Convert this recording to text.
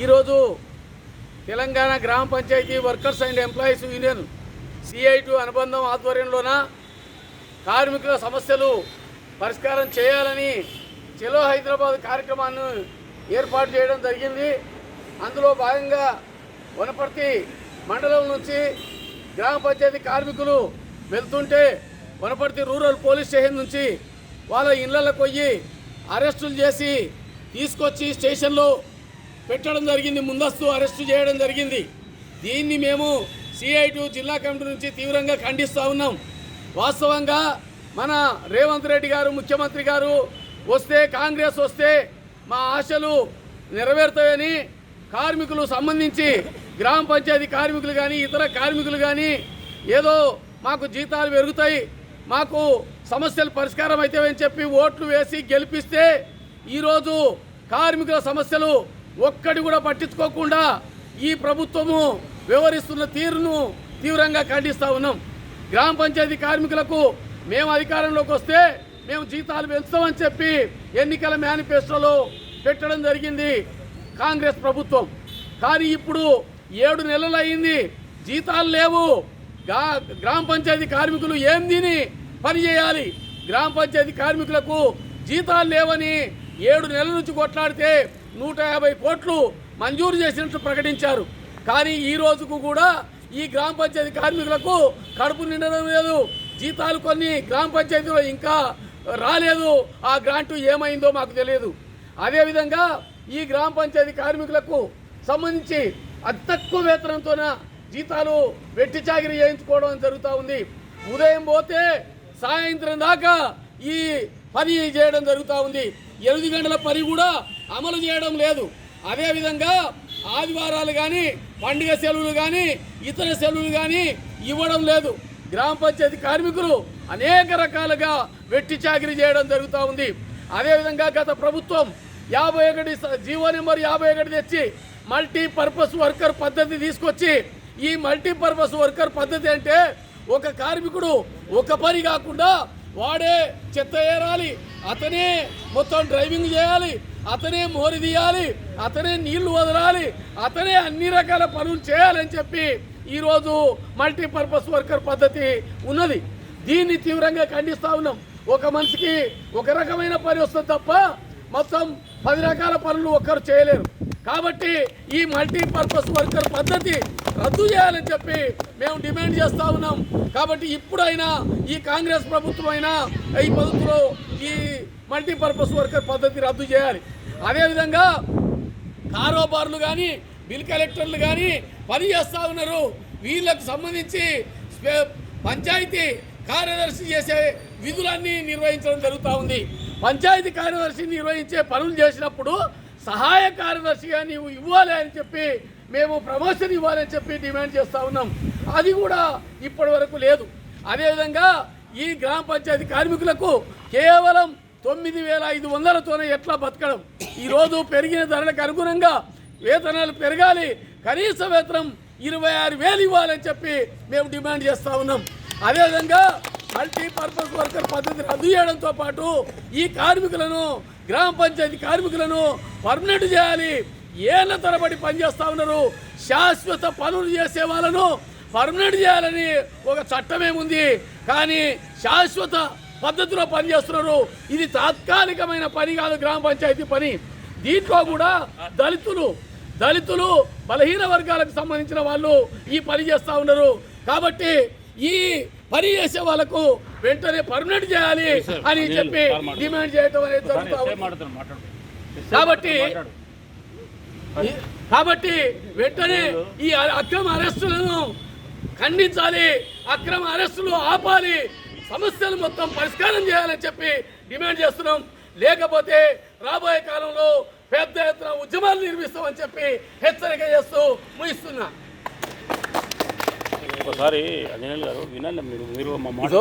ఈరోజు తెలంగాణ గ్రామ panchayat workers and employees union CITU అనుబంధం ఆధ్వర్యంలోన కార్మికుల సమస్యలు పరిష్కారం చేయాలని చెలో హైదరాబాద్ కార్యక్రమాన్ని ఏర్పాటు చేయడం జరిగింది. అందులో భాగంగా వనపర్తి మండలం నుంచి గ్రామ పంచాయతీ కార్మికులు వెళ్తుంటే వనపర్తి రూరల్ పోలీస్ స్టేషన్ నుంచి వాళ్ళ ఇళ్ళకు పోయి అరెస్టులు చేసి తీసుకొచ్చి స్టేషన్లో పెట్టడం జరిగింది ముందస్తు అరెస్టు చేయడం జరిగింది. దీన్ని మేము సిఐటు జిల్లా కమిటీ నుంచి తీవ్రంగా ఖండిస్తూ ఉన్నాం. వాస్తవంగా మన రేవంత్ రెడ్డి గారు ముఖ్యమంత్రి గారు వస్తే కాంగ్రెస్ వస్తే మా ఆశలు నెరవేరుతాయని కార్మికులు సంబంధించి గ్రామ పంచాయతీ కార్మికులు కానీ ఇతర కార్మికులు కానీ ఏదో మాకు జీతాలు పెరుగుతాయి మాకు సమస్యలు పరిష్కారం అవుతాయని చెప్పి ఓట్లు వేసి గెలిపిస్తే ఈరోజు కార్మికుల సమస్యలు ఒక్కటి కూడా పట్టించుకోకుండా ఈ ప్రభుత్వము వ్యవహరిస్తున్న తీరును తీవ్రంగా ఖండిస్తూ ఉన్నాం. గ్రామ పంచాయతీ కార్మికులకు మేము అధికారంలోకి వస్తే మేము జీతాలు పెంచుతామని చెప్పి ఎన్నికల మేనిఫెస్టోలో పెట్టడం జరిగింది కాంగ్రెస్ ప్రభుత్వం. కానీ ఇప్పుడు ఏడు నెలలు అయింది జీతాలు లేవు. గ్రామ పంచాయతీ కార్మికులు ఏం తిని పని చేయాలి? గ్రామ పంచాయతీ కార్మికులకు జీతాలు లేవని ఏడు నెలల నుంచి కొట్లాడితే నూట యాభై కోట్లు మంజూరు చేసినట్లు ప్రకటించారు. కానీ ఈ రోజుకు కూడా ఈ గ్రామ పంచాయతీ కార్మికులకు కడుపు నిండడం లేదు. జీతాలు కొన్ని గ్రామ పంచాయతీలో ఇంకా రాలేదు. ఆ గ్రాంటు ఏమైందో మాకు తెలియదు. అదేవిధంగా ఈ గ్రామ పంచాయతీ కార్మికులకు సంబంధించి అతి తక్కువ వేతనంతోన జీతాలు వెట్టి చాకిరి చేయించుకోవడం జరుగుతూ ఉంది. ఉదయం పోతే సాయంత్రం దాకా ఈ పని చేయడం జరుగుతూ ఉంది. ఎనిమిది గంటల పని కూడా అమలు చేయడం లేదు. అదేవిధంగా ఆదివారాలు కానీ పండుగ సెలవులు కానీ ఇతర సెలవులు కానీ ఇవ్వడం లేదు. గ్రామ పంచాయతీ కార్మికులు అనేక రకాలుగా వెట్టి చాకిరీ చేయడం జరుగుతూ ఉంది. అదేవిధంగా గత ప్రభుత్వం యాభై ఒకటి జీవో నెంబర్ యాభై ఒకటి తెచ్చి మల్టీపర్పస్ వర్కర్ పద్ధతి తీసుకొచ్చి ఈ మల్టీపర్పస్ వర్కర్ పద్ధతి అంటే ఒక కార్మికుడు ఒక పని కాకుండా వాడే చెత్త ఏరాలి అతనే మొత్తం డ్రైవింగ్ చేయాలి అతనే మోరి తీయాలి అతనే నీళ్ళు వదలాలి అతనే అన్ని రకాల పనులు చేయాలని చెప్పి ఈరోజు మల్టీపర్పస్ వర్కర్ పద్ధతి ఉన్నది. దీన్ని తీవ్రంగా ఖండిస్తా ఉన్నాం. ఒక మనిషికి ఒక రకమైన పని వస్తుంది తప్ప మొత్తం పది రకాల పనులు ఒక్కరు చేయలేరు. కాబట్టి ఈ మల్టీపర్పస్ వర్కర్ పద్ధతి రద్దు చేయాలని చెప్పి మేము డిమాండ్ చేస్తూ ఉన్నాం. కాబట్టి ఇప్పుడైనా ఈ కాంగ్రెస్ ప్రభుత్వం అయినా ఈ పద్ధతిలో ఈ మల్టీపర్పస్ వర్కర్ పద్ధతి రద్దు చేయాలి. అదేవిధంగా కారోబార్లు కానీ బిల్ కలెక్టర్లు కానీ పని చేస్తూ ఉన్నారు. వీళ్ళకు సంబంధించి పంచాయతీ కార్యదర్శి చేసే విధులన్నీ నిర్వహించడం జరుగుతూ ఉంది. పంచాయతీ కార్యదర్శి నిర్వహించే పనులు చేసినప్పుడు సహాయ కార్యదర్శిగా నీవు ఇవ్వాలి అని చెప్పి మేము ప్రమోషన్ ఇవ్వాలని చెప్పి డిమాండ్ చేస్తూ ఉన్నాం. అది కూడా ఇప్పటి వరకు లేదు. అదేవిధంగా ఈ గ్రామ పంచాయతీ కార్మికులకు కేవలం తొమ్మిది వేల ఐదు వందలతోనే ఎట్లా బతకడం? ఈరోజు పెరిగిన ధరలకు అనుగుణంగా వేతనాలు పెరగాలి. కనీస వేతనం ఇరవై ఆరు వేలు ఇవ్వాలని చెప్పి మేము డిమాండ్ చేస్తూ ఉన్నాం. అదేవిధంగా మల్టీపర్పస్ వర్కర్ పద్ధతి రద్దు చేయడంతో పాటు ఈ కార్మికులను గ్రామ పంచాయతీ కార్మికులను పర్మనెంట్ చేయాలి. ఏళ్ళ తరబడి పనిచేస్తూ ఉన్నారు. శాశ్వత పనులు చేసే వాళ్ళను పర్మనెంట్ చేయాలని ఒక చట్టమేముంది కానీ శాశ్వత పద్ధతిలో పనిచేస్తున్నారు. ఇది తాత్కాలికమైన పని కాదు గ్రామ పంచాయతీ పని. దీంట్లో కూడా దళితులు దళితులు బలహీన వర్గాలకు సంబంధించిన వాళ్ళు ఈ పని చేస్తూ ఉన్నారు. కాబట్టి ఈ పని చేసే వాళ్ళకు వెంటనే పర్మనెంట్ చేయాలి అని చెప్పి డిమాండ్ చేయడం అనేది. కాబట్టి కాబట్టి వెంటనే ఈ అక్రమ అరెస్టులను ఖండించాలి అక్రమ అరెస్టులు ఆపాలి సమస్యలు మొత్తం పరిష్కారం చేయాలని చెప్పి డిమాండ్ చేస్తున్నాం. లేకపోతే రాబోయే కాలంలో పెద్ద ఎత్తున ఉద్యమాలు నిర్మిస్తామని చెప్పి హెచ్చరిక చేస్తూ ముగిస్తున్నా. ఒకసారి అంజనేయులు గారు వినండి మీరు మీరు మా మాట